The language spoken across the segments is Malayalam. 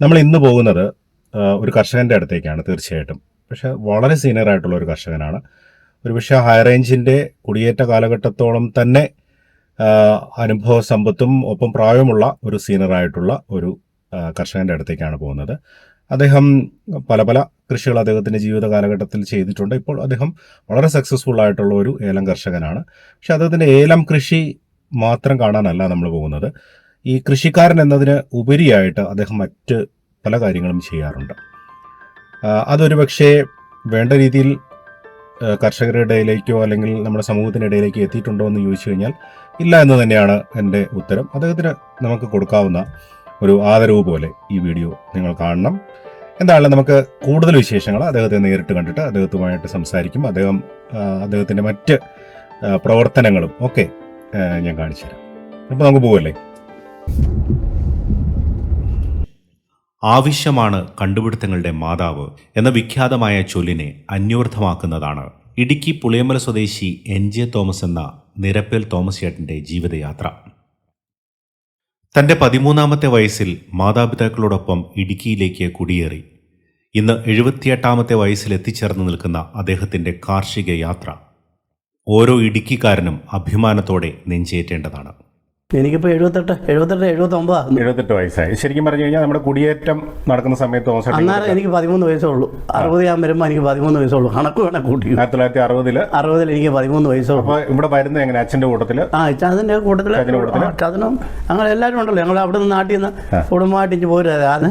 നമ്മൾ ഇന്ന് പോകുന്നത് ഒരു കർഷകന്റെ അടുത്തേക്കാണ് തീർച്ചയായിട്ടും. പക്ഷേ വളരെ സീനിയർ ആയിട്ടുള്ള ഒരു കർഷകനാണ്. ഒരു പക്ഷേ ഹൈ റേഞ്ചിന്റെ കുടിയേറ്റ കാലഘട്ടത്തോളം തന്നെ അനുഭവ സമ്പത്തും ഒപ്പം പ്രായമുള്ള ഒരു സീനിയർ ആയിട്ടുള്ള ഒരു കർഷകന്റെ അടുത്തേക്കാണ് പോകുന്നത്. അദ്ദേഹം പല പല കൃഷികൾ അദ്ദേഹത്തിന്റെ ജീവിത കാലഘട്ടത്തിൽ ചെയ്തിട്ടുണ്ട്. ഇപ്പോൾ അദ്ദേഹം വളരെ സക്സസ്ഫുൾ ആയിട്ടുള്ള ഒരു ഏലം കർഷകനാണ്. പക്ഷെ അദ്ദേഹത്തിന്റെ ഏലം കൃഷി മാത്രം കാണാനല്ല നമ്മൾ പോകുന്നത്. ഈ കൃഷിക്കാരൻ എന്നതിന് ഉപരിയായിട്ട് അദ്ദേഹം മറ്റ് പല കാര്യങ്ങളും ചെയ്യാറുണ്ട്. അതൊരു പക്ഷേ വേണ്ട രീതിയിൽ കർഷകരുടെ ഇടയിലേക്കോ അല്ലെങ്കിൽ നമ്മുടെ സമൂഹത്തിന്റെ ഇടയിലേക്കോ എത്തിയിട്ടുണ്ടോ എന്ന് ചോദിച്ചു കഴിഞ്ഞാൽ ഇല്ല എന്ന് തന്നെയാണ് എന്റെ ഉത്തരം. അദ്ദേഹത്തിന് നമുക്ക് കൊടുക്കാവുന്ന ഒരു ആദരവ് പോലെ ഈ വീഡിയോ നിങ്ങൾ കാണണം. എന്തായാലും നമുക്ക് കൂടുതൽ വിശേഷങ്ങൾ അദ്ദേഹത്തെ നേരിട്ട് കണ്ടിട്ട് അദ്ദേഹത്തുമായിട്ട് സംസാരിക്കും. അദ്ദേഹം അദ്ദേഹത്തിന്റെ മറ്റ് പ്രവർത്തനങ്ങളും ഒക്കെ ഞാൻ കാണിച്ചു തരാം. അപ്പോൾ നമുക്ക് പോവല്ലേ? ആവശ്യമാണ് കണ്ടുപിടുത്തങ്ങളുടെ മാതാവ് എന്ന വിഖ്യാതമായ ചൊല്ലിനെ അന്വർത്ഥമാക്കുന്നതാണ് ഇടുക്കി പുളിയമല സ്വദേശി എൻ ജെ തോമസ് എന്ന നിരപ്പേൽ തോമസ് ചേട്ടന്റെ ജീവിതയാത്ര. തന്റെ പതിമൂന്നാമത്തെ വയസ്സിൽ മാതാപിതാക്കളോടൊപ്പം ഇടുക്കിയിലേക്ക് കുടിയേറി. ഇന്ന് എഴുപത്തിയെട്ടാമത്തെ വയസ്സിൽ എത്തിച്ചേർന്ന് നിൽക്കുന്ന അദ്ദേഹത്തിന്റെ കാർഷിക യാത്ര. ഓരോ ഇടുക്കിക്കാരനും അഭിമാനത്തോടെ നെഞ്ചേറ്റേണ്ടതാണ്. എനിക്കിപ്പോൾ എഴുപത്തെട്ട് എഴുപത്തെട്ട് എഴുപത്തൊമ്പതാണ് എഴുപത്തെട്ട് വയസ്സായി. ശരിക്കും പറഞ്ഞു കഴിഞ്ഞാൽ നമ്മുടെ കുടിയേറ്റം നടക്കുന്ന സമയത്ത് അന്നേരം എനിക്ക് പതിമൂന്ന് വയസ്സേ ഉള്ളൂ. അറുപത് ഞാൻ വരുമ്പോൾ എനിക്ക് പതിമൂന്ന് വയസ്സേ ഉള്ളൂ. കണക്ക് വേണം കൂട്ടി. ആയിരത്തി തൊള്ളായിരത്തി അറുപതിൽ അറുപതിൽ എനിക്ക് പതിമൂന്ന് വയസ്സേ ഉള്ളൂ. ഇവിടെ വരുന്നത് എങ്ങനെ? അച്ഛന്റെ കൂട്ടത്തിൽ? ആ അച്ഛന്റെ കൂട്ടത്തിൽ? ചതനും അങ്ങനെ എല്ലാവരും ഉണ്ടല്ലോ. ഞങ്ങൾ അവിടെ നിന്ന് നാട്ടിൽ നിന്ന് കുടുംബമായിട്ട് ഇഞ്ച് പോരുന്നത്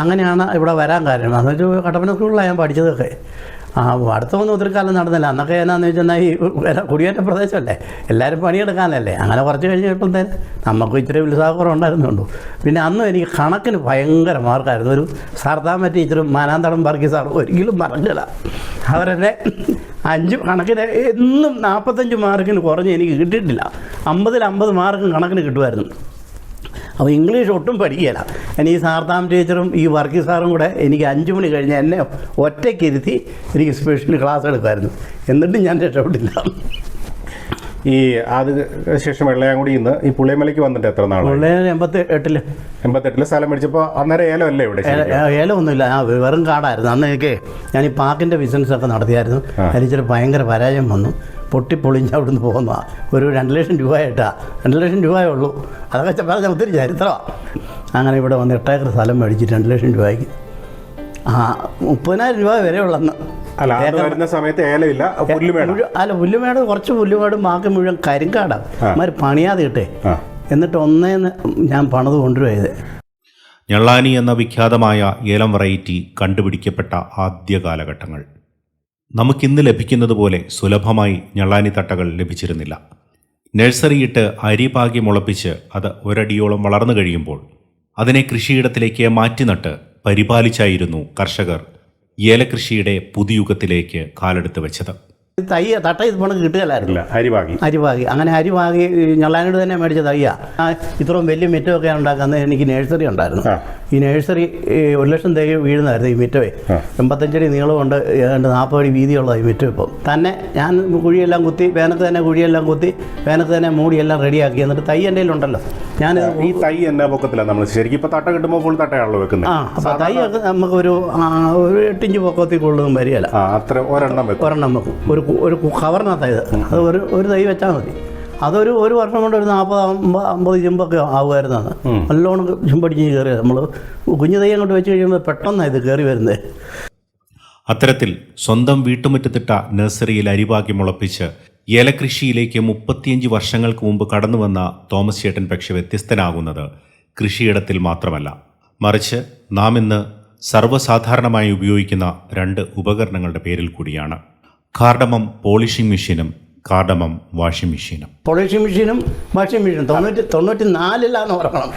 അങ്ങനെയാണ് ഇവിടെ വരാൻ കാരണം. എന്ന് വെച്ചാൽ കട്ടപ്പന സ്കൂളിലാണ് ഞാൻ പഠിച്ചതൊക്കെ. ആ അടുത്തൊന്നും ഒത്തിരി കാലം നടന്നില്ല. അന്നൊക്കെ എന്നാന്ന് വെച്ചാൽ ഈ കുടിയേറ്റ പ്രദേശമല്ലേ? എല്ലാവരും പണിയെടുക്കാനല്ലേ. അങ്ങനെ കുറച്ച് കഴിഞ്ഞപ്പോഴത്തേന് നമുക്ക് ഇച്ചിരി ഉത്സാഹക്കുറവ് ഉണ്ടായിരുന്നുള്ളൂ പിന്നെ അന്നും എനിക്ക് കണക്കിന് ഭയങ്കര മാർക്കായിരുന്നു. ഒരു സർദാമ ടീച്ചറും മാനാന്തടം വർക്കി സാർ ഒരിക്കലും മറന്നില്ല. അവരെന്നെ അഞ്ച് കണക്കിന് എന്നും നാൽപ്പത്തഞ്ച് മാർക്കിന് കുറഞ്ഞ് എനിക്ക് കിട്ടിയിട്ടില്ല. അമ്പതിൽ അമ്പത് മാർക്കും കണക്കിന് കിട്ടുമായിരുന്നു. അപ്പോൾ ഇംഗ്ലീഷ് ഒട്ടും പഠിക്കുകയില്ല. ഞാൻ ഈ സാർത്താം ടീച്ചറും ഈ വർക്കി സാറും കൂടെ എനിക്ക് അഞ്ച് മണി കഴിഞ്ഞ് എന്നെ ഒറ്റയ്ക്കിരുത്തി എനിക്ക് സ്പെഷ്യൽ ക്ലാസ് എടുക്കുമായിരുന്നു. എന്നിട്ടും ഞാൻ രക്ഷപ്പെട്ടില്ല. ഈ അത് ശേഷം വെള്ളയാങ്കുടി ഇന്ന് ഈ പുളിയമലയ്ക്ക് വന്നിട്ട് എത്ര നാളെ പുള്ളിയമല എൺപത്തി എട്ടിൽ എൺപത്തെട്ടിൽ സ്ഥലം മേടിച്ചപ്പോൾ അന്നേരം ഏലം അല്ലേ ഇവിടെ ഏലം ഏലമൊന്നുമില്ല ആ വെറും കാടായിരുന്നു. അന്ന് എനിക്ക് ഞാൻ ഈ പാക്കിന്റെ ബിസിനസ്സൊക്കെ നടത്തിയായിരുന്നു. അതിൽ ഭയങ്കര പരാജയം വന്നു. പൊട്ടിപ്പൊളിഞ്ഞ് അവിടുന്ന് പോകുന്ന ഒരു രണ്ട് ലക്ഷം രൂപയായിട്ടാണ് രണ്ട് ലക്ഷം രൂപയേ ഉള്ളൂ. അതൊക്കെ പറഞ്ഞ ഒത്തിരി ചരിത്രമാണ് അങ്ങനെ ഇവിടെ വന്ന് എട്ടേക്കർ സ്ഥലം മേടിച്ച് രണ്ട് ലക്ഷം രൂപയ്ക്ക്. ആ മുപ്പതിനായിരം രൂപ വരെ ഉള്ളന്ന്. അല്ല വരുന്ന സമയത്ത് പുല്ലുമേട മുഴുവൻ- അല്ല പുല്ലുമേട് കുറച്ച് പുല്ലുമേടും ബാക്കി മുഴുവൻ കരിങ്കാടാണ് മാതിരി പണിയാതെ കിട്ടേ എന്നിട്ട് ഒന്നേന്ന് ഞാൻ പണത് കൊണ്ടുപോയത്. ഞള്ളാനി എന്ന വിഖ്യാതമായ ഏലം വെറൈറ്റി കണ്ടുപിടിക്കപ്പെട്ട ആദ്യ കാലഘട്ടങ്ങൾ. നമുക്കിന്ന് ലഭിക്കുന്നത് പോലെ സുലഭമായി ഞള്ളാനി തട്ടകൾ ലഭിച്ചിരുന്നില്ല. നഴ്സറിയിട്ട് അരി പാകി മുളപ്പിച്ച് അത് ഒരടിയോളം വളർന്നു കഴിയുമ്പോൾ അതിനെ കൃഷിയിടത്തിലേക്ക് മാറ്റി നട്ട് പരിപാലിച്ചായിരുന്നു കർഷകർ ഏലകൃഷിയുടെ പുതുയുഗത്തിലേക്ക് കാലെടുത്ത് വെച്ചത്. തൈ തട്ട ഇത് പണക്ക് കിട്ടുകയല്ലായിരുന്നു. ഇല്ല അരിവാകി അരിവാകി അങ്ങനെ അരിവാകി ഞള്ളാനോട് തന്നെ മേടിച്ച തയ്യ. ഇത്രയും വലിയ മിറ്റമൊക്കെ ഉണ്ടാക്കുന്നത് എനിക്ക് നേഴ്സറി ഉണ്ടായിരുന്നു. ഈ നേഴ്സറി ഒരു ലക്ഷം തൈ വീഴുന്നതായിരുന്നു ഈ മിറ്റവേ. എൺപത്തഞ്ചടി നീളമുണ്ട് ഏതാണ്ട് നാൽപ്പത് അടി വീതിയുള്ള ഈ മിറ്റം ഇപ്പം. തന്നെ ഞാൻ കുഴിയെല്ലാം കുത്തി വേനത്ത് തന്നെ കുഴിയെല്ലാം കുത്തി വേനത്ത് തന്നെ മൂടിയെല്ലാം റെഡിയാക്കി. എന്നിട്ട് തൈ എന്റെ ഉണ്ടല്ലോ ഞാൻ ഈ തൈ എന്നാ പൊക്കത്തിലാണ് നമ്മൾ ശരിക്കും ഇപ്പോൾ തട്ട കിട്ടുമ്പോൾ ഫുൾ തട്ടയാണല്ലോ വെക്കുന്നത്. ആ അപ്പോൾ തൈയൊക്കെ നമുക്കൊരു ആ, ഒരു എട്ടിഞ്ച് പൊക്കത്തിൽ കൂടുതലും വരികയല്ല. അത്ര ഒരെണ്ണം വെക്കും. ഒരെണ്ണം വെക്കും. ഒരു ഒരു കവറിനകത്താണ് കവറിനകത്ത് ഇത്. അത് ഒരു ഒരു തൈ വെച്ചാൽ മതി. അതൊരു ഒരു വർഷം കൊണ്ട് ഒരു നാൽപ്പത് അമ്പത് അമ്പത് ചെമ്പൊക്കെ ആകുമായിരുന്നു അന്ന് നല്ലോണം ചെമ്പടിച്ച് കയറിയത്. നമ്മൾ കുഞ്ഞു തൈ അങ്ങോട്ട് വെച്ച് കഴിയുമ്പോൾ പെട്ടെന്നാണ് ഇത് കയറി വരുന്നത് അത്തരത്തിൽ സ്വന്തം വീട്ടുമുറ്റത്തിട്ട നഴ്സറിയിൽ അരിവാക്കി മുളപ്പിച്ച് ഏലകൃഷിയിലേക്ക് മുപ്പത്തിയഞ്ച് വർഷങ്ങൾക്ക് മുമ്പ് കടന്നു വന്ന തോമസ് ചേട്ടൻ പക്ഷെ വ്യത്യസ്തനാകുന്നത് കൃഷിയിടത്തിൽ മാത്രമല്ല. മറിച്ച് നാം ഇന്ന് സർവസാധാരണമായി ഉപയോഗിക്കുന്ന രണ്ട് ഉപകരണങ്ങളുടെ പേരിൽ കൂടിയാണ്. കാർഡമം പോളിഷിംഗ് മെഷീനും കാർഡമം വാഷിംഗ് മെഷീനും. പൊളിഷിംഗ് മെഷീനും വാഷിംഗ് മെഷീനും തൊണ്ണൂറ്റി തൊണ്ണൂറ്റി നാലിലാന്ന് ഓർക്കണം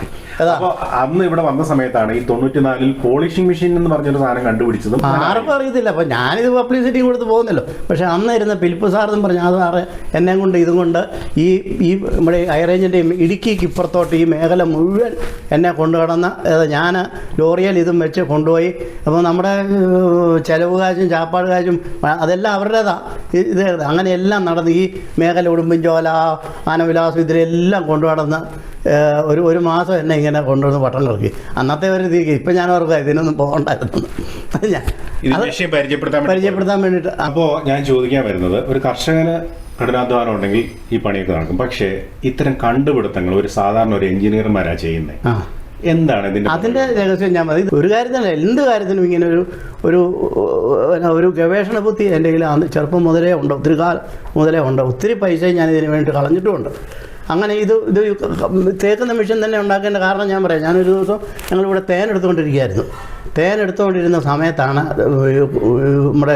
അപ്പോൾ അന്ന് ഇവിടെ വന്ന സമയത്താണ് ഈ തൊണ്ണൂറ്റിനാലിൽ പോളിഷിംഗ് മെഷീൻ എന്ന് പറഞ്ഞൊരു സാധനം കണ്ടുപിടിച്ചതും ആർക്കും അറിയത്തില്ല. അപ്പൊ ഞാനിത് പബ്ലിസിറ്റി കൊടുത്ത് പോകുന്നല്ലോ. പക്ഷേ അന്ന് ഇരുന്ന ഫിലിപ്പ് എന്ന് പറഞ്ഞ ആ സാറ് എന്നെ കൊണ്ട് ഇതും കൊണ്ട് ഈ ഈ നമ്മുടെ ഹൈറേഞ്ചിന്റെയും ഇടുക്കിക്ക് ഇപ്പുറത്തോട്ട് ഈ മേഖല മുഴുവൻ എന്നെ കൊണ്ടുകടന്ന് ഞാൻ ലോറിയൽ ഇതും വെച്ച് കൊണ്ടുപോയി. അപ്പോൾ നമ്മുടെ ചെലവ് കാശും ചാപ്പാട് കാശും അതെല്ലാം അവരുടേതാണ് ഇത് അങ്ങനെയെല്ലാം നടന്ന് ഈ മേഖല ഉടുമ്പൻചോല ആനവിലാസം ഇതിലെല്ലാം കൊണ്ടുനടന്ന് ഒരു ഒരു മാസം എന്നെ ഇങ്ങനെ കൊണ്ടുവന്ന് പട്ടം കിറക്കി. അന്നത്തെ ഒരു തീ ഇപ്പം ഞാൻ ഓർക്കുക ഇതിനൊന്നും പോകണ്ടായിരുന്നു. ഞാൻ പരിചയപ്പെടുത്താൻ വേണ്ടി പരിചയപ്പെടുത്താൻ വേണ്ടിയിട്ട് അപ്പോൾ ഞാൻ ചോദിക്കാൻ വരുന്നത് ഒരു കർഷകന് കഠിനാധ്വാനം ഉണ്ടെങ്കിൽ ഈ പണിയൊക്കെ നടക്കും. പക്ഷേ ഇത്തരം കണ്ടുപിടുത്തങ്ങൾ ഒരു സാധാരണ ഒരു എഞ്ചിനീയർമാരാണ് ചെയ്യുന്നത് ആ. എന്താണ് ഇതിന്റെ അതിന്റെ രഹസ്യം ഞാൻ മതി ഒരു കാര്യത്തിനല്ല എന്ത് കാര്യത്തിനും ഇങ്ങനെ ഒരു ഒരു ഒരു ഗവേഷണ ബുദ്ധി എന്റെ കയ്യിൽ ചെറുപ്പം മുതലേ ഉണ്ട് ഒത്തിരി കാലം മുതലേ ഉണ്ട്. ഒത്തിരി പൈസ ഞാൻ ഇതിന് വേണ്ടി കളഞ്ഞിട്ടുമുണ്ട്. അങ്ങനെ ഇത് ഇത് തേക്കുന്ന മെഷീൻ തന്നെ ഉണ്ടാക്കേണ്ട കാരണം ഞാൻ പറയാം. ഞാനൊരു ദിവസം ഞങ്ങളിവിടെ തേൻ എടുത്തുകൊണ്ടിരിക്കുകയായിരുന്നു. തേൻ എടുത്തുകൊണ്ടിരുന്ന സമയത്താണ് നമ്മുടെ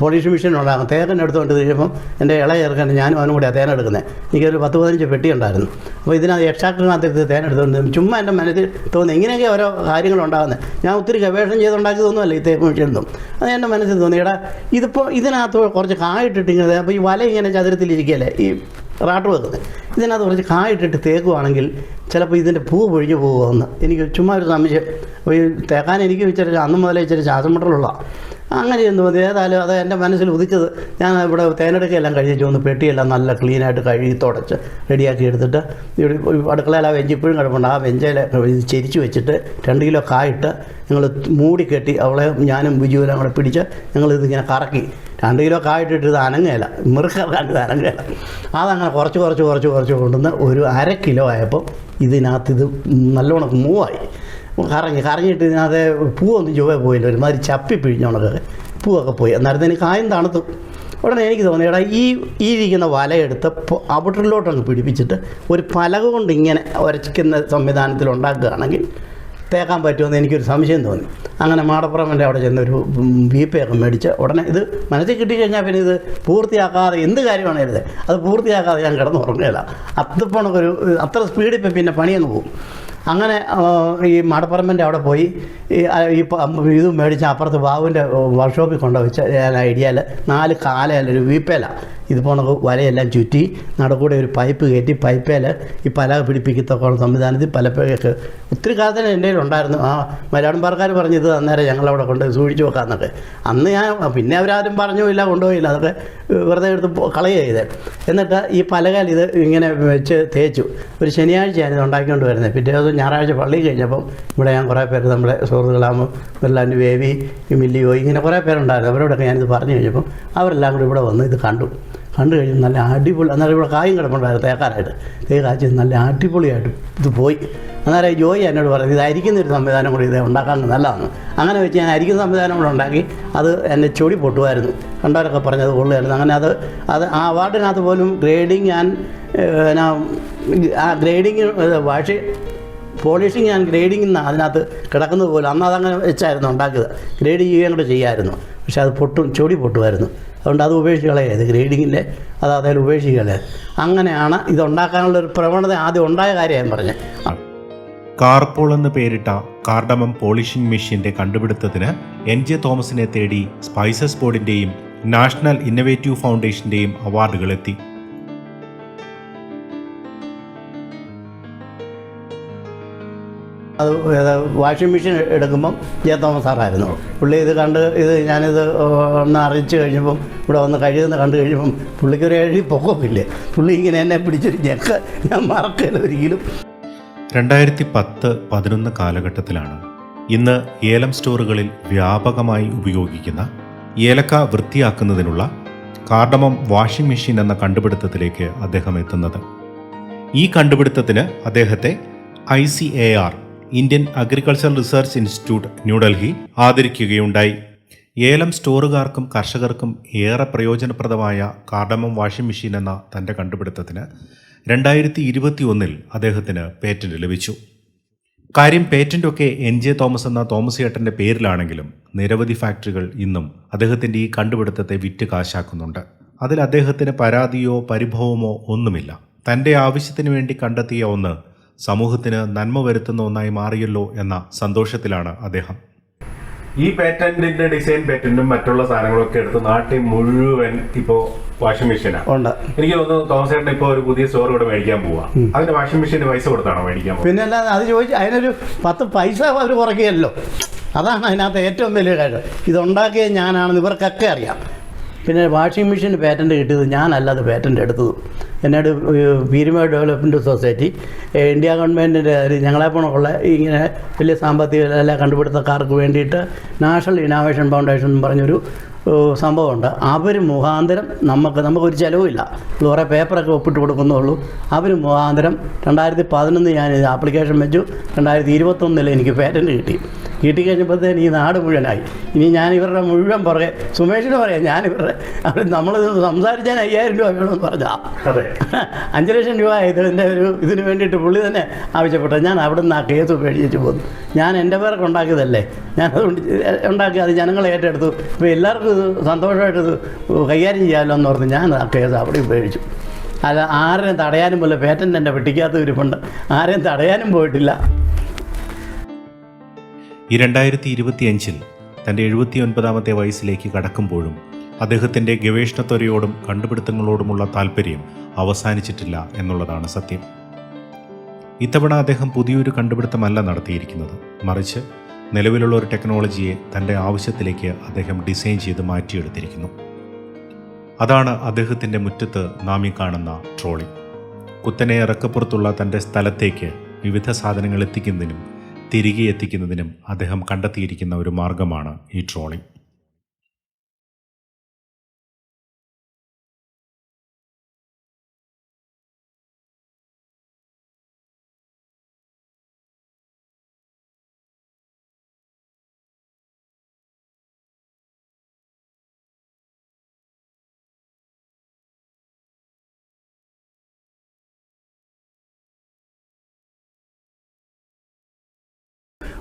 പോളിഷ് മെഷീൻ ഉണ്ടാകും. തേൻ എടുത്തുകൊണ്ട് കഴിയുമ്പം എന്റെ ഇള ചേർക്കാൻ ഞാനും അവനും കൂടെ തേൻ എടുക്കുന്നത്. എനിക്കൊരു പത്ത് പതിനഞ്ച് പെട്ടി ഉണ്ടായിരുന്നു. അപ്പോൾ ഇതിനകത്ത് എക്സ്ട്രാക്ടറിനകത്ത് എടുത്ത് തേൻ എടുത്തുകൊണ്ട് ചുമ്മാ എന്റെ മനസ്സിൽ തോന്നി ഇങ്ങനെയൊക്കെ ഓരോ കാര്യങ്ങളുണ്ടാകുന്നത് ഞാൻ ഒത്തിരി ഗവേഷണം ചെയ്തുണ്ടാക്കിയതൊന്നുമല്ല ഈ തേക്ക് മെഷീനൊന്നും അത് എന്റെ മനസ്സിൽ തോന്നി എടാ ഇതിപ്പോൾ ഇതിനകത്ത് കുറച്ച് കായിട്ടിട്ടിങ്ങനെ അപ്പോൾ ഈ വല ഇങ്ങനെ ചതുരത്തിലിരിക്കുകയല്ലേ? ഈ റാട്ട് വെക്കുന്നത് ഇതിനകത്ത് കുറച്ച് കായിട്ടിട്ട് തേക്കുവാണെങ്കിൽ ചിലപ്പോൾ ഇതിന്റെ പൂ പൊഴിഞ്ഞു പോകുമെന്ന്. എനിക്ക് ചുമ്മാ ഒരു സംശയം. തേക്കാൻ എനിക്ക് വെച്ചാൽ അന്ന് മുതലേ ഇച്ചിരി ശ്വാസം മുട്ടലുള്ള അങ്ങനെ എന്ത് മതി. ഏതായാലും അത് എന്റെ മനസ്സിൽ ഉദിച്ചത്. ഞാൻ ഇവിടെ തേനെടുക്കയെല്ലാം കഴിച്ചു വന്ന് പെട്ടിയെല്ലാം നല്ല ക്ലീനായിട്ട് കഴുകി തുടച്ച് റെഡിയാക്കി എടുത്തിട്ട് അടുക്കളയിൽ ആ വെഞ്ച് ഇപ്പോഴും കിടപ്പുണ്ട്. ആ വെഞ്ചയിൽ ചെരിച്ച് വെച്ചിട്ട് രണ്ട് കിലോ കായിട്ട് ഞങ്ങൾ മൂടി കെട്ടി അവളെ ഞാനും ബിജുവിനും കൂടെ പിടിച്ച് ഞങ്ങൾ ഇതിങ്ങനെ കറക്കി. രണ്ട് കിലോ കായിട്ടിട്ട് ഇത് അനങ്ങയില്ല മിറുക്കറക്കാണ്ട് ഇത് അനങ്ങയില്ല അതങ്ങനെ കുറച്ച് കുറച്ച് കുറച്ച് കുറച്ച് കൊണ്ടുവന്ന് ഒരു അര കിലോ ആയപ്പോൾ ഇതിനകത്ത് ഇത് നല്ലോണം മൂവായി. കറങ്ങി കറങ്ങിയിട്ട് ഇതിനകത്ത് പൂവൊന്നും ചൊവ്വേ പോയില്ല. ഒരുമാതിരി ചപ്പി പിഴിഞ്ഞോണൊക്കെ പൂവൊക്കെ പോയി. അന്നേരത്തെ എനിക്ക് കായം തണുത്തു. ഉടനെ എനിക്ക് തോന്നി എടാ ഈ ഈ ഇരിക്കുന്ന വലയെടുത്ത് അവിട്ടിലോട്ടങ്ങ് പിടിപ്പിച്ചിട്ട് ഒരു പലക കൊണ്ട് ഇങ്ങനെ ഉരച്ചിക്കുന്ന സംവിധാനത്തിൽ ഉണ്ടാക്കുകയാണെങ്കിൽ തേക്കാൻ പറ്റുമെന്ന് എനിക്കൊരു സംശയം തോന്നി. അങ്ങനെ മാടപ്പുറമന്റെ അവിടെ ചെന്ന് ഒരു വീപ്പയൊക്കെ മേടിച്ച് ഉടനെ ഇത് മനസ്സിൽ കിട്ടിക്കഴിഞ്ഞാൽ പിന്നെ ഇത് പൂർത്തിയാക്കാതെ എന്ത് കാര്യമാണേലും അത് പൂർത്തിയാക്കാതെ ഞാൻ കിടന്ന് ഉറങ്ങുകയില്ല അത്രപ്പോണൊക്കെ ഒരു അത്ര സ്പീഡിൽ ഇപ്പം പിന്നെ പണിയൊന്ന് പോകും അങ്ങനെ ഈ മാടപ്പറമ്പിന്റെ അവിടെ പോയി ഈ ഇത് മേടിച്ച അപ്പുറത്ത് ബാബുവിന്റെ വർക്ക്ഷോപ്പിൽ കൊണ്ടുവച്ച ഐഡിയയിൽ നാല് കാലയല്ല ഒരു വീപ്പേല. ഇത് പോണക്ക് വലയെല്ലാം ചുറ്റി നടക്കൂടെ ഒരു പൈപ്പ് കയറ്റി പൈപ്പേൽ ഈ പല പിടിപ്പിക്കത്തക്കോളം സംവിധാനത്തിൽ പലപ്പോഴൊക്കെ ഒത്തിരി കാലത്തിന് എന്റെ ഉണ്ടായിരുന്നു. ആ മലയാളംപാർക്കാർ പറഞ്ഞു ഇത് അന്നേരം ഞങ്ങളവിടെ കൊണ്ട് സൂക്ഷിച്ച് വെക്കാമെന്നൊക്കെ അന്ന് ഞാൻ പിന്നെ അവരാരും പറഞ്ഞു ഇല്ല കൊണ്ടുപോയില്ല അതൊക്കെ വെറുതെ എടുത്ത് കളയുക എന്നിട്ട് ഈ പലകാൽ ഇത് ഇങ്ങനെ വെച്ച് തേച്ചു. ഒരു ശനിയാഴ്ചയാണ് ഇത് ഉണ്ടാക്കിക്കൊണ്ട് വരുന്നത്. പിറ്റേ ദിവസം ഞായറാഴ്ച പള്ളി കഴിഞ്ഞപ്പം ഇവിടെ ഞാൻ കുറേ പേര് നമ്മുടെ സുഹൃത്തുക്കളാകുമ്പോൾ വെള്ളാന്റെ ബേബി മില്ലിയോ ഇങ്ങനെ കുറേ പേരുണ്ടായിരുന്നു. അവരോടൊക്കെ ഞാനിത് പറഞ്ഞു കഴിഞ്ഞപ്പം അവരെല്ലാം കൂടി ഇവിടെ വന്ന് ഇത് കണ്ടു. കണ്ടു കഴിഞ്ഞ് നല്ല അടിപൊളി അന്നേരം ഇവിടെ കായും കിടപ്പുണ്ടായിരുന്നു തേക്കാനായിട്ട്. തേ കാച്ചി നല്ല അടിപൊളിയായിട്ട് ഇത് പോയി. അന്നേരം ജോയി എന്നോട് പറഞ്ഞു ഇത് അരിക്കുന്ന ഒരു സംവിധാനം കൂടി ഇത് ഉണ്ടാക്കാൻ നല്ലതാണ്. അങ്ങനെ വെച്ച് ഞാൻ അരിക്കുന്ന സംവിധാനം കൂടെ ഉണ്ടാക്കി അത് എന്നെ ചൊടി പൊട്ടുമായിരുന്നു. കണ്ടവരൊക്കെ പറഞ്ഞത് കൊള്ളുമായിരുന്നു അങ്ങനെ അത് അത് ആ അവാർഡിനകത്ത് പോലും ഗ്രേഡിങ് ഞാൻ ആ ഗ്രേഡിങ് വാഷി പോളിഷിങ് ഞാൻ ഗ്രേഡിങ് എന്നാണ് അതിനകത്ത് കിടക്കുന്നത് പോലും അന്ന് അതങ്ങനെ വെച്ചായിരുന്നു ഉണ്ടാക്കിയത്. ഗ്രേഡ് ചെയ്യുകയും കൂടെ ചെയ്യായിരുന്നു. പക്ഷേ അത് പൊട്ടും ചൊടി പൊട്ടുമായിരുന്നു. അതുകൊണ്ട് അത് ഉപേക്ഷിച്ച് കളയരുത് ഗ്രേഡിങ്ങിന്റെ അത് അതായത് ഉപേക്ഷിച്ച് കളയരുത് അങ്ങനെയാണ് ഇത് ഉണ്ടാക്കാനുള്ള ഒരു പ്രവണത ആദ്യം ഉണ്ടായ കാര്യം ഞാൻ പറഞ്ഞത്. കാർപോൾ എന്ന് പേരിട്ട കാർഡമം പോളിഷിംഗ് മെഷീന്റെ കണ്ടുപിടുത്തത്തിന് എൻ ജെ തോമസിനെ തേടി സ്പൈസസ് ബോർഡിന്റെയും നാഷണൽ ഇന്നവേറ്റീവ് ഫൗണ്ടേഷന്റെയും അവാർഡുകൾ അത് വാഷിംഗ് മെഷീൻ എടുക്കുമ്പം ജെ. തോമസ് സാറായിരുന്നു. പുള്ളി ഇത് കണ്ട് ഇത് ഞാനിത് ഒന്ന് അറിയിച്ചു കഴിഞ്ഞപ്പം ഇവിടെ വന്ന് കഴിയുന്ന കണ്ടു കഴിഞ്ഞപ്പം പുള്ളിക്ക് ഒരു എഴുതി പൊക്കമില്ലേ പുള്ളി ഇങ്ങനെ എന്നെ പിടിച്ചൊരു ഞെക്ക. ഞാൻ മറക്കില്ല ഒരിക്കലും. രണ്ടായിരത്തി പത്ത് പതിനൊന്ന് കാലഘട്ടത്തിലാണ് ഇന്ന് ഏലം സ്റ്റോറുകളിൽ വ്യാപകമായി ഉപയോഗിക്കുന്ന ഏലക്ക വൃത്തിയാക്കുന്നതിനുള്ള കാർഡമം വാഷിംഗ് മെഷീൻ എന്ന കണ്ടുപിടുത്തത്തിലേക്ക് അദ്ദേഹം എത്തുന്നത്. ഈ കണ്ടുപിടുത്തത്തിന് അദ്ദേഹത്തെ I C A R Indian agricultural research institute New Delhi ആദരിക്കുകയുണ്ടായി. ഏലം സ്റ്റോറുകാർക്കും കർഷകർക്കും ഏറെ പ്രയോജനപ്രദമായ കാർഡമം വാഷിംഗ് മെഷീൻ എന്ന തന്റെ കണ്ടുപിടുത്തത്തിന് രണ്ടായിരത്തി ഇരുപത്തി ഒന്നിൽ അദ്ദേഹത്തിന് പേറ്റന്റ് ലഭിച്ചു. കാര്യം പേറ്റന്റൊക്കെ എൻ ജെ തോമസ് എന്ന തോമസ് ഏട്ടന്റെ പേരിലാണെങ്കിലും നിരവധി ഫാക്ടറികൾ ഇന്നും അദ്ദേഹത്തിന്റെ ഈ കണ്ടുപിടുത്തത്തെ വിറ്റ് കാശാക്കുന്നുണ്ട്. അതിൽ അദ്ദേഹത്തിന് പരാതിയോ പരിഭവമോ ഒന്നുമില്ല. തന്റെ ആവശ്യത്തിന് വേണ്ടി കണ്ടെത്തിയ ഒന്ന് സമൂഹത്തിന് നന്മ വരുത്തുന്ന ഒന്നായി മാറിയല്ലോ എന്ന സന്തോഷത്തിലാണ് അദ്ദേഹം. ഈ പാറ്റന്റിന്റെ ഡിസൈൻ പേറ്റന്റും മറ്റുള്ള സാധനങ്ങളും ഒക്കെ എടുത്ത് നാട്ടിൽ മുഴുവൻ ഇപ്പോ വാഷിംഗ് മെഷീനാണ് ഉണ്ട്. എനിക്ക് തോന്നുന്നു തോമസ് ചേട്ടൻ ഇപ്പൊ ഒരു പുതിയ സ്റ്റോർ ഇവിടെ മേടിക്കാൻ പോവാ. അതിന് വാഷിംഗ് മെഷീന് പൈസ കൊടുത്താണോ മേടിക്കാൻ പിന്നെ അല്ലാതെ അത് ചോദിച്ചു അതിനൊരു പത്ത് പൈസ അവർ കുറയ്ക്കുകയല്ലോ. അതാണ് അതിനകത്ത് ഏറ്റവും വലിയ കാര്യം. ഇതുണ്ടാക്കിയത് ഞാനാണെന്ന് ഇവർക്കൊക്കെ അറിയാം. പിന്നെ വാഷിംഗ് മെഷീൻ പേറ്റന്റ് കിട്ടിയത് ഞാനല്ലത് പേറ്റന്റ് എടുത്തത്. എന്നോട് ഭീരുമ ഡെവലപ്മെന്റ് സൊസൈറ്റി ഇന്ത്യ ഗവൺമെന്റിന്റെ ഞങ്ങളെപ്പോണുള്ള ഇങ്ങനെ വലിയ സാമ്പത്തിക എല്ലാ കണ്ടുപിടുത്തക്കാർക്ക് വേണ്ടിയിട്ട് നാഷണൽ ഇന്നോവേഷൻ ഫൗണ്ടേഷൻ എന്ന് പറഞ്ഞൊരു സംഭവമുണ്ട്. അവർ മുഖാന്തരം നമുക്ക് നമുക്കൊരു ചിലവുമില്ല. കുറേ പേപ്പറൊക്കെ ഒപ്പിട്ട് കൊടുക്കുന്നുള്ളൂ അവർ മുഖാന്തരം രണ്ടായിരത്തി പതിനൊന്ന് ഞാൻ ആപ്ലിക്കേഷൻ വെച്ചു. രണ്ടായിരത്തി ഇരുപത്തൊന്നിൽ എനിക്ക് പേറ്റന്റ് കിട്ടി. കിട്ടിക്കഴിഞ്ഞപ്പോഴത്തേന് ഈ നാട് മുഴുവനായി. ഇനി ഞാൻ ഇവരുടെ മുഴുവൻ പുറകെ സുമേഷിന് പറയാം ഞാൻ ഇവരുടെ അവർ നമ്മൾ സംസാരിച്ചാൽ അയ്യായിരം രൂപ വേണമെന്ന് പറഞ്ഞാൽ അഞ്ച് ലക്ഷം രൂപ ഇതിന്റെ ഒരു ഇതിന് വേണ്ടിയിട്ട് പുള്ളി തന്നെ ആവശ്യപ്പെട്ടത് ഞാൻ അവിടെ നിന്ന് ആ കേസ് പേടിച്ചു പോന്നു. ഞാൻ എന്റെ പേർക്ക് ഉണ്ടാക്കിയതല്ലേ? ഞാനത് ഉണ്ടാക്കി അത് ജനങ്ങൾ ഏറ്റെടുത്തു. ഇപ്പോൾ എല്ലാവർക്കും ഇത് സന്തോഷമായിട്ട് കൈകാര്യം ചെയ്യാമല്ലോ എന്ന് പറഞ്ഞ് ഞാൻ ആ കേസ് അവിടെ ഉപേക്ഷിച്ചു. അല്ല ആരെയും തടയാനും പോലെ പേറ്റന്റ് എന്റെ വെട്ടിക്കാത്ത ഇരിപ്പുണ്ട്. ആരെയും തടയാനും പോയിട്ടില്ല. ഈ രണ്ടായിരത്തി ഇരുപത്തിയഞ്ചിൽ തന്റെ എഴുപത്തിയൊൻപതാമത്തെ വയസ്സിലേക്ക് കടക്കുമ്പോഴും അദ്ദേഹത്തിന്റെ ഗവേഷണത്വരയോടും കണ്ടുപിടുത്തങ്ങളോടുമുള്ള താല്പര്യം അവസാനിച്ചിട്ടില്ല എന്നുള്ളതാണ് സത്യം. ഇത്തവണ അദ്ദേഹം പുതിയൊരു കണ്ടുപിടുത്തമല്ല നടത്തിയിരിക്കുന്നത്. മറിച്ച് നിലവിലുള്ള ഒരു ടെക്നോളജിയെ തന്റെ ആവശ്യത്തിലേക്ക് അദ്ദേഹം ഡിസൈൻ ചെയ്ത് മാറ്റിയെടുത്തിരിക്കുന്നു. അതാണ് അദ്ദേഹത്തിന്റെ മുറ്റത്ത് നാം കാണുന്ന ട്രോളി. കുത്തനെ ഇറക്കപ്പുറത്തുള്ള തന്റെ സ്ഥലത്തേക്ക് വിവിധ സാധനങ്ങൾ എത്തിക്കുന്നതിനും തിരികെ എത്തിക്കുന്നതിനും അദ്ദേഹം കണ്ടെത്തിയിരിക്കുന്ന ഒരു മാർഗമാണ് ഈ ട്രോളിംഗ്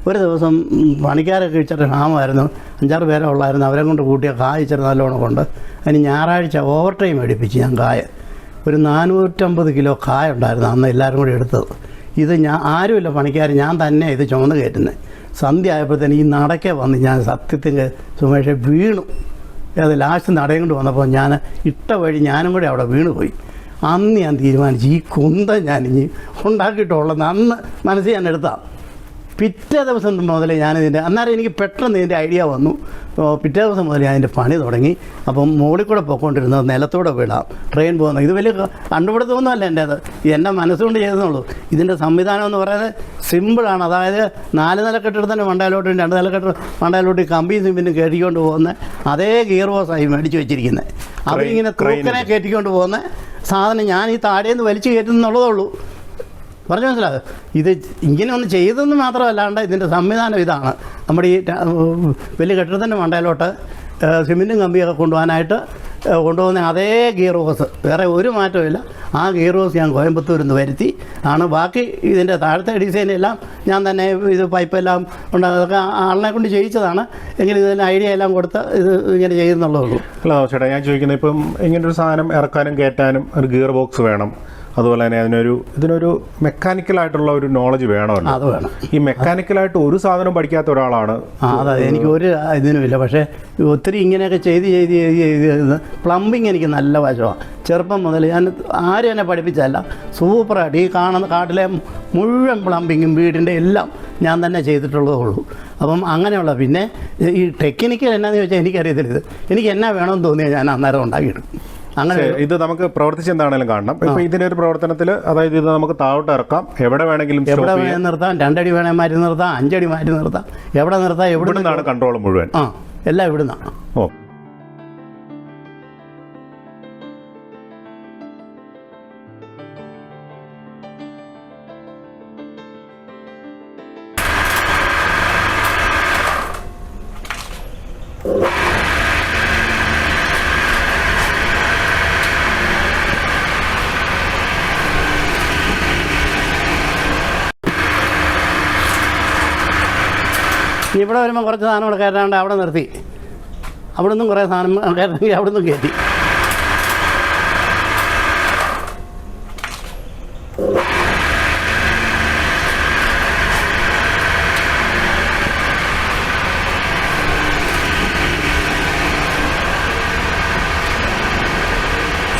ഒരു ദിവസം പണിക്കാരൊക്കെ ഇച്ചിരി ക്ഷാമമായിരുന്നു. അഞ്ചാറ് പേരെ ഉള്ളായിരുന്നു. അവരെ കൊണ്ട് കൂട്ടിയ കായ ഇച്ചിരി നല്ലോണം കൊണ്ട്. അതിന് ഞായറാഴ്ച ഓവർ ടൈം എടുപ്പിച്ച് ഞാൻ കായ. ഒരു നാനൂറ്റമ്പത് കിലോ കായ ഉണ്ടായിരുന്നു അന്ന് എല്ലാവരും കൂടി എടുത്തത്. ഇത് ഞാൻ ആരുമില്ല പണിക്കാർ ഞാൻ തന്നെ ഇത് ചുമന്ന് കയറ്റുന്നത് സന്ധ്യ ആയപ്പോഴത്തേന് ഈ നടക്കെ വന്ന് ഞാൻ സത്യത്തിൽ സുമേഷെ വീണു. അത് ലാസ്റ്റ് നടയും കൊണ്ട് വന്നപ്പോൾ ഞാൻ ഇട്ട വഴി ഞാനും കൂടി അവിടെ വീണു പോയി അന്ന് ഞാൻ തീരുമാനിച്ചു ഈ കുന്ത ഞാൻ ഇനി ഉണ്ടാക്കിയിട്ടുള്ളത് അന്ന് മനസ്സിൽ ഞാൻ എടുത്താണ് പിറ്റേ ദിവസം മുതൽ ഞാനിതിന്റെ അന്നേരം എനിക്ക് പെട്ടെന്ന് ഇതിന്റെ ഐഡിയ വന്നു. പിറ്റേ ദിവസം മുതൽ ഞാൻ എന്റെ പണി തുടങ്ങി. അപ്പം മുകളിൽ കൂടെ പോയിക്കൊണ്ടിരുന്നത് നിലത്തൂടെ വിടാം ട്രെയിൻ പോകുന്നത് ഇത് വലിയ കണ്ടുപിടുത്തമൊന്നുമല്ല എന്റെ അത്. എന്റെ മനസ്സുകൊണ്ട് ചെയ്തെന്നുള്ളൂ. ഇതിന്റെ സംവിധാനം എന്ന് പറയുന്നത് സിമ്പിളാണ്. അതായത് നാല് നില കെട്ടിടത്തിന്റെ മണ്ടയിലോട്ടും രണ്ട് നില കെട്ടിട മണ്ടയിലോട്ട് കമ്പിയും സിമ്പിനും കയറ്റിക്കൊണ്ട് പോകുന്ന അതേ ഗിയർ ബോസായി മേടിച്ച് വെച്ചിരിക്കുന്നത് അവരിങ്ങനെ ക്രൂക്കനെ തൂക്കനെ കയറ്റിക്കൊണ്ട് പോകുന്ന സാധനം ഞാൻ ഈ താടേന്ന് വലിച്ചു കയറ്റുന്നുള്ളതേ ഉള്ളൂ. പറഞ്ഞു മനസ്സിലായോ? ഇത് ഇങ്ങനെ ഒന്ന് ചെയ്തെന്ന് മാത്രമല്ലാണ്ട് ഇതിന്റെ സംവിധാനം ഇതാണ്. നമ്മുടെ ഈ വലിയ കെട്ടിടത്തിന്റെ മണ്ടയിലോട്ട് സിമെന്റും കമ്പിയൊക്കെ കൊണ്ടുപോകാനായിട്ട് കൊണ്ടുപോകുന്ന അതേ ഗിയർ ഹോസ്. വേറെ ഒരു മാറ്റവും ആ ഗിയർ ഹോസ് ഞാൻ കോയമ്പത്തൂരിൽ നിന്ന് വരുത്തി. ആണ് ബാക്കി ഇതിന്റെ താഴത്തെ ഡിസൈൻ എല്ലാം ഞാൻ തന്നെ ഇത് പൈപ്പെല്ലാം ഉണ്ട്. അതൊക്കെ ആളിനെ കൊണ്ട് ചെയ്യിച്ചതാണ്. എങ്കിലും ഇതിന് ഐഡിയ എല്ലാം കൊടുത്ത് ഇത് ഇങ്ങനെ ചെയ്യുന്നുള്ളൂ അല്ല ചേട്ടാ ഞാൻ ചോദിക്കുന്നത് ഇപ്പം ഇങ്ങനൊരു സാധനം ഇറക്കാനും കയറ്റാനും ഒരു ഗിയർ ബോക്സ് വേണം. അതുപോലെ തന്നെ അതിനൊരു ഇതിനൊരു മെക്കാനിക്കലായിട്ടുള്ള ഒരു നോളജ് വേണമല്ലോ. അത് വേണം. ഈ മെക്കാനിക്കലായിട്ട് ഒരു സാധനം പഠിക്കാത്ത ഒരാളാണ് അതെ എനിക്ക് ഒരു ഇതിനുമില്ല. പക്ഷേ ഒത്തിരി ഇങ്ങനെയൊക്കെ ചെയ്ത് ചെയ്ത് ചെയ്ത് ചെയ്ത് ചെയ്ത് പ്ലംബിങ് എനിക്ക് നല്ല വശമാണ് ചെറുപ്പം മുതൽ ഞാൻ ആരും എന്നെ പഠിപ്പിച്ചല്ല സൂപ്പറായിട്ട്. ഈ കാണുന്ന കാട്ടിലെ മുഴുവൻ പ്ലംബിങ്ങും വീടിന്റെ എല്ലാം ഞാൻ തന്നെ ചെയ്തിട്ടുള്ളതേ ഉള്ളൂ. അപ്പം അങ്ങനെയുള്ള പിന്നെ ഈ ടെക്നിക്കൽ എന്നാന്ന് ചോദിച്ചാൽ എനിക്കറിയത്തില്ല ഇത്. എനിക്ക് എന്നാ വേണമെന്ന് തോന്നിയാൽ ഞാൻ അന്നേരം ഉണ്ടാക്കിയിടും അങ്ങനെ ഇത് നമുക്ക് പ്രവർത്തിച്ച് എന്താണെങ്കിലും കാണണം ഇപ്പൊ ഇതിന്റെ ഒരു പ്രവർത്തനത്തിൽ അതായത് ഇത് നമുക്ക് താഴോട്ട് ഇറക്കാം. എവിടെ വേണമെങ്കിലും എവിടെ വേണേൽ നിർത്താം. രണ്ടടി വേണേൽ മാറ്റി നിർത്താം. അഞ്ചടി മാറ്റി നിർത്താം. എവിടെ നിർത്താം എവിടെ നിന്നാണ് കൺട്രോൾ മുഴുവൻ. ആ എല്ലാം ഇവിടുന്നാണ് ഓ. ഇവിടെ വരുമ്പോൾ കുറച്ച് സാധനങ്ങൾ കയറ്റാണ്ട് അവിടെ നിർത്തി. അവിടെ നിന്നും കുറേ സാധനം കയറ്റണമെങ്കിൽ അവിടെ നിന്നും കയറ്റി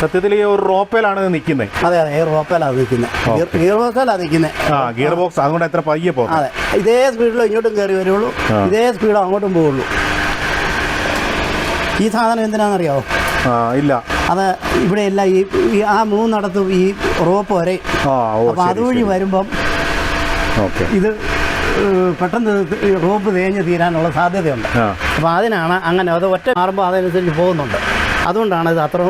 സത്യത്തിൽ ഈ ഒരു റോപ്പയിലാണ് ഇത് നിൽക്കുന്നത്. അതെ അതെ എയർ റോപ്പയിലാണ് നിൽക്കുന്നത്. ഗിയർ ബോക്സിലാണ് നിൽക്കുന്നത്. ആ ഗിയർ ബോക്സ് അതുകൊണ്ട് എത്ര പയ്യെ പോകും അതെ ഇതേ സ്പീഡിൽ ഇങ്ങോട്ടും കയറി വരുള്ളൂ ഇതേ സ്പീഡിൽ അങ്ങോട്ടും പോവുള്ളൂ ഈ സാധനം എന്തിനാണെന്നറിയാവോ? ആ ഇല്ല. അത് ഇവിടെ എല്ലാം ഈ ആ മൂന്നിടത്തും ഈ റോപ്പ് വരെ. അപ്പോൾ അതുവഴി വരുമ്പം ഓക്കേ. ഇത് പെട്ടെന്ന് റോപ്പ് തേഞ്ഞ് തീരാനുള്ള സാധ്യതയുണ്ട്. അപ്പം അതിനാണ് അങ്ങനെ അത് ഒറ്റ മാറുമ്പോൾ അതനുസരിച്ച് പോകുന്നുണ്ട്. അതുകൊണ്ടാണ് ഇത് അത്ര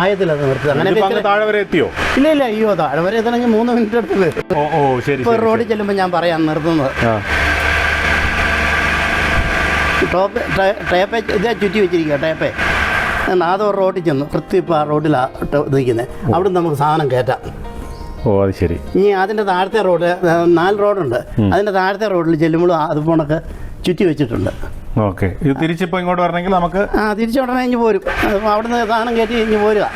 ആയത്തിൽ അത് നിർത്തിയത്. അങ്ങനെ താഴെ വരെ എത്തിയോ? ഇല്ല ഇല്ല അയ്യോ താഴെ വരെ എത്തണമെങ്കിൽ മൂന്ന് മിനിറ്റ് എടുത്തത്. ഓ ഓ ശരി ഇപ്പോൾ ശരി, റോഡിൽ ചെല്ലുമ്പോൾ ഞാൻ പറയാം നിർത്തുന്നത് ടോപ്പ് ടേപ്പ് ഇതേ ചുറ്റി വെച്ചിരിക്കുക ടേപ്പേ. നാദോ റോഡിൽ ചെന്നു. കൃത്യം ഇപ്പോൾ ആ റോഡിലാണ് നിൽക്കുന്നത് അവിടെ നമുക്ക് സാധനം കയറ്റാം. ഓ അത് ശരി. ഇനി അതിന്റെ താഴത്തെ റോഡ് നാല് റോഡുണ്ട്. അതിന്റെ താഴത്തെ റോഡിൽ ചെല്ലുമ്പോഴും അതുപോണൊക്കെ ചുറ്റി വെച്ചിട്ടുണ്ട്. ഓക്കെ. ഇത് തിരിച്ചിപ്പോ ഇങ്ങോട്ട് വരണമെങ്കിൽ നമുക്ക് ആ തിരിച്ചു ഉടനെ ഇഞ്ഞ് പോരും. അവിടുന്ന് സാധനം കയറ്റി ഇഞ്ഞ് പോരുക.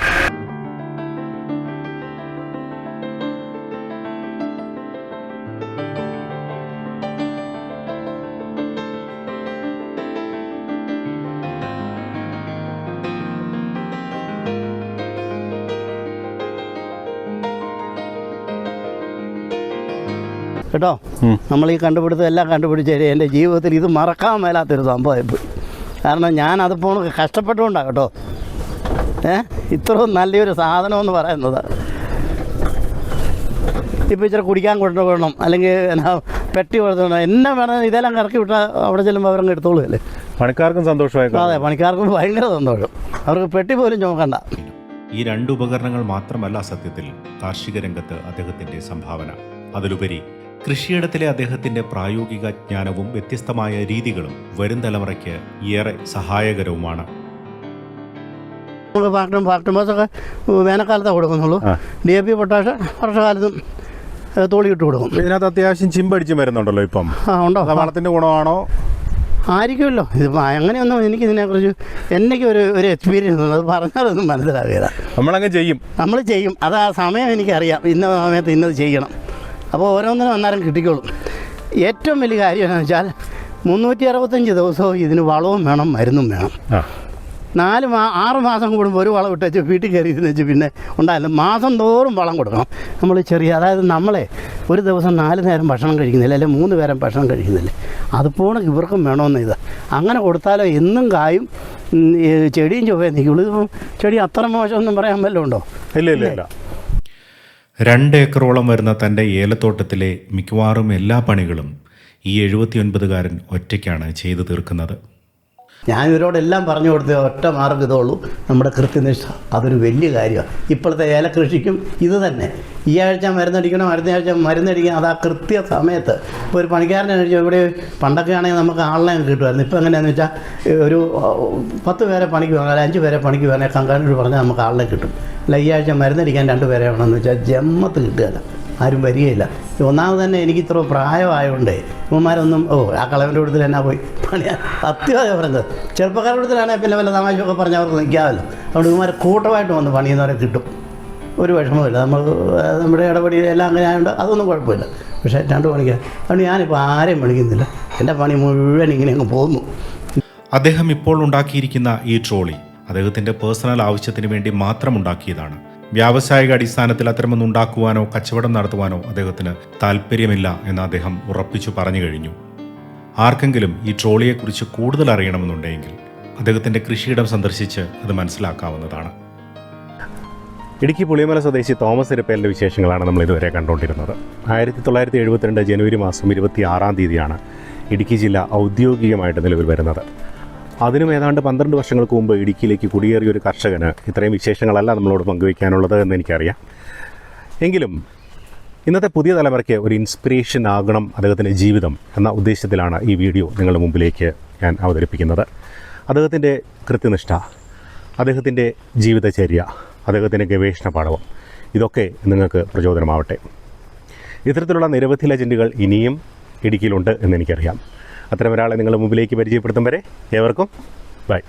കേട്ടോ? നമ്മൾ ഈ കണ്ടുപിടുത്തം എല്ലാം കണ്ടുപിടിച്ചേരെ എന്റെ ജീവിതത്തിൽ ഇത് മറക്കാൻ മേലാത്തൊരു സംഭവമായിപ്പോയി കാരണം ഞാൻ അതിപ്പോൾ കഷ്ടപ്പെട്ടുകൊണ്ടാണ് കേട്ടോ. ഏ? ഇത്രയും നല്ലൊരു സാധനമെന്ന് പറയുന്നത്. ഇപ്പോൾ ഇച്ചിരി കുടിക്കാൻ കൊണ്ടുപോകണം അല്ലെങ്കിൽ എന്നാ പെട്ടി കൊടുത്തോണം എന്നെ വേണം ഇതെല്ലാം കറക്കി വിട്ടാൽ അവിടെ ചെല്ലുമ്പോൾ അവരങ്ങ് എടുത്തോളൂ അല്ലേ? പണിക്കാർക്കും സന്തോഷമായി അതെ പണിക്കാർക്കും ഭയങ്കര സന്തോഷം. അവർക്ക് പെട്ടി പോലും നോക്കണ്ട ഈ രണ്ട് ഉപകരണങ്ങൾ മാത്രമല്ല സത്യത്തിൽ കാർഷിക രംഗത്ത് അദ്ദേഹത്തിന്റെ സംഭാവന. അതിലുപരി കൃഷിയിടത്തിലെ അദ്ദേഹത്തിന്റെ പ്രായോഗിക ജ്ഞാനവും വ്യത്യസ്തമായ രീതികളും വരും തലമുറയ്ക്ക് ഏറെ സഹായകരവുമാണ്. നമുക്ക് ഫാക്ടറും ഫാക്ടറി ബസ്സൊക്കെ വേനൽക്കാലത്താണ് കൊടുക്കുന്നുള്ളൂ. ഡി എ പി പൊട്ടാഷ് വർഷകാലത്തും തോളിയിട്ട് കൊടുക്കും. ഇതിനകത്ത് അത്യാവശ്യം ചിമ്പടിച്ചും വരുന്നുണ്ടല്ലോ ഇപ്പം. ആ ഉണ്ടോ? അത് വളത്തിന്റെ ഗുണമാണോ? ആയിരിക്കുമല്ലോ. ഇത് അങ്ങനെയൊന്നും എനിക്ക് ഇതിനെക്കുറിച്ച് എനിക്ക് ഒരു ഒരു എക്സ്പീരിയൻസ് ഉണ്ട് അത് പറഞ്ഞാലൊന്നും മനസ്സിലാവുകയില്ല നമ്മളങ്ങ് ചെയ്യും. നമ്മൾ ചെയ്യും. അത് ആ സമയം എനിക്കറിയാം. ഇന്ന സമയത്ത് ഇന്നത് ചെയ്യണം. അപ്പോൾ ഓരോന്നിനും അന്നേരം കിട്ടിക്കോളും. ഏറ്റവും വലിയ കാര്യം എന്താണെന്ന് വെച്ചാൽ മുന്നൂറ്റി അറുപത്തഞ്ച് ദിവസവും ഇതിന് വളവും വേണം മരുന്നും വേണം. നാല് മാ ആറ് മാസം കൂടുമ്പോൾ ഒരു വളം ഇട്ടേച്ച് വീട്ടിൽ കയറി ഇരുന്ന് വെച്ച് പിന്നെ ഉണ്ടായില്ല മാസം തോറും വളം കൊടുക്കണം. നമ്മൾ ചെറിയ അതായത് നമ്മളെ ഒരു ദിവസം നാല് നേരം ഭക്ഷണം കഴിക്കുന്നില്ല അല്ലെങ്കിൽ മൂന്ന് നേരം ഭക്ഷണം കഴിക്കുന്നില്ല. അതുപോലെ ഇവർക്കും വേണമെന്ന് ഇത്. അങ്ങനെ കൊടുത്താലോ എന്നും കായും ചെടിയും ചൊവ്വേ നിൽക്കുള്ളൂ. ഇതിപ്പം ചെടി അത്ര മോശമൊന്നും പറയാൻ വല്ലതും ഉണ്ടോ? ഇല്ല ഇല്ല? ഇല്ല. രണ്ട് ഏക്കറോളം വരുന്ന തന്റെ ഏലത്തോട്ടത്തിലെ മിക്കവാറും എല്ലാ പണികളും ഈ എഴുപത്തിയൊൻപതുകാരൻ ഒറ്റയ്ക്കാണ് ചെയ്തു തീർക്കുന്നത്. ഞാൻ ഇവരോടെല്ലാം പറഞ്ഞു കൊടുത്ത ഒറ്റ മാർഗം ഇതേ നമ്മുടെ കൃത്യനിഷ്ഠ. അതൊരു വലിയ കാര്യമാണ്. ഇപ്പോഴത്തെ ഏലകൃഷിക്കും ഇത് തന്നെ. ഈ ആഴ്ച മരുന്നടിക്കണം അടുത്ത ആഴ്ച മരുന്നടിക്കണം. അത് ആ കൃത്യ സമയത്ത് ഇപ്പോൾ ഒരു പണിക്കാരനെ കഴിച്ചു ഇവിടെ പണ്ടൊക്കെ ആണെങ്കിൽ നമുക്ക് ആളിനെ കിട്ടുമായിരുന്നു. ഇപ്പോൾ എങ്ങനെയാണെന്ന് വെച്ചാൽ ഒരു പത്ത് പേരെ പണിക്ക് വേണം അല്ലെങ്കിൽ അഞ്ച് പേരെ പണിക്ക് വേണേൽ കങ്കാനോട് പറഞ്ഞാൽ നമുക്ക് ആളിനെ കിട്ടും. അല്ല ഈ ആഴ്ച മരുന്നടിക്കാൻ രണ്ട് പേരെ വേണമെന്ന് വെച്ചാൽ ജമ്മത്ത് കിട്ടുകയില്ല. ആരും വരികയില്ല. ഒന്നാമത് തന്നെ എനിക്ക് ഇത്ര പ്രായമായതുകൊണ്ട് ഇവന്മാരൊന്നും ഓ ആ കളവന്റെ കൂട്ടത്തിൽ എന്നാ പോയി? പണിയാ അത്യാവശ്യം പറയുന്നത് ചെറുപ്പക്കാരുടെ കൂട്ടത്തിലാണെങ്കിൽ പിന്നെ വല്ല തമാശയൊക്കെ പറഞ്ഞ് അവർക്ക് നിൽക്കാമല്ലോ. അതുകൊണ്ട് ഇവന്മാർ കൂട്ടമായിട്ട് വന്ന് പണിയുന്നവരെ കിട്ടും. ഒരു വിഷമമില്ല നമ്മൾ നമ്മുടെ ഇടപെടി എല്ലാം അങ്ങനെ ആയതുകൊണ്ട് അതൊന്നും കുഴപ്പമില്ല. പക്ഷേ രണ്ട് പണിക്ക് അതുകൊണ്ട് ഞാനിപ്പോൾ ആരെയും പണിക്കുന്നില്ല എന്റെ പണി മുഴുവൻ ഇങ്ങനെ അങ്ങ് പോകുന്നു. അദ്ദേഹം ഇപ്പോൾ ഉണ്ടാക്കിയിരിക്കുന്ന ഈ ട്രോളി അദ്ദേഹത്തിന്റെ പേഴ്സണൽ ആവശ്യത്തിന് വേണ്ടി മാത്രം ഉണ്ടാക്കിയതാണ്. വ്യാവസായിക അടിസ്ഥാനത്തിൽ അത്തരമൊന്നും ഉണ്ടാക്കുവാനോ കച്ചവടം നടത്തുവാനോ അദ്ദേഹത്തിന് താല്പര്യമില്ല എന്ന് അദ്ദേഹം ഉറപ്പിച്ചു പറഞ്ഞു കഴിഞ്ഞു. ആർക്കെങ്കിലും ഈ ട്രോളിയെക്കുറിച്ച് കൂടുതൽ അറിയണമെന്നുണ്ടെങ്കിൽ അദ്ദേഹത്തിന്റെ കൃഷിയിടം സന്ദർശിച്ച് അത് മനസ്സിലാക്കാവുന്നതാണ്. ഇടുക്കി പുളിയമല സ്വദേശി തോമസ് ഇരപ്പേലിന്റെ വിശേഷങ്ങളാണ് നമ്മൾ ഇതുവരെ കണ്ടുകൊണ്ടിരുന്നത്. ആയിരത്തി തൊള്ളായിരത്തി എഴുപത്തിരണ്ട് ജനുവരി മാസം ഇരുപത്തി ആറാം തീയതിയാണ് ഇടുക്കി ജില്ല ഔദ്യോഗികമായിട്ട് നിലവിൽ വരുന്നത്. അതിനും ഏതാണ്ട് പന്ത്രണ്ട് വർഷങ്ങൾക്ക് മുമ്പ് ഇടുക്കിയിലേക്ക് കുടിയേറിയ ഒരു കർഷകന് ഇത്രയും വിശേഷങ്ങളല്ല നമ്മളോട് പങ്കുവയ്ക്കാനുള്ളത് എന്ന് എനിക്കറിയാം. എങ്കിലും ഇന്നത്തെ പുതിയ തലമുറയ്ക്ക് ഒരു ഇൻസ്പിറേഷൻ ആകണം അദ്ദേഹത്തിന്റെ ജീവിതം എന്ന ഉദ്ദേശത്തിലാണ് ഈ വീഡിയോ നിങ്ങളുടെ മുമ്പിലേക്ക് ഞാൻ അവതരിപ്പിക്കുന്നത്. അദ്ദേഹത്തിന്റെ കൃത്യനിഷ്ഠ അദ്ദേഹത്തിന്റെ ജീവിതചര്യ അദ്ദേഹത്തിന്റെ ഗവേഷണ പാഠവും ഇതൊക്കെ നിങ്ങൾക്ക് പ്രചോദനമാവട്ടെ. ഇത്തരത്തിലുള്ള നിരവധി ലെജൻഡുകൾ ഇനിയും ഇടുക്കിയിലുണ്ട് എന്ന് എനിക്കറിയാം അത്തരം ഒരാളെ നിങ്ങളുടെ മുമ്പിലേക്ക് പരിചയപ്പെടുത്തും വരെ ഏവർക്കും ബൈ.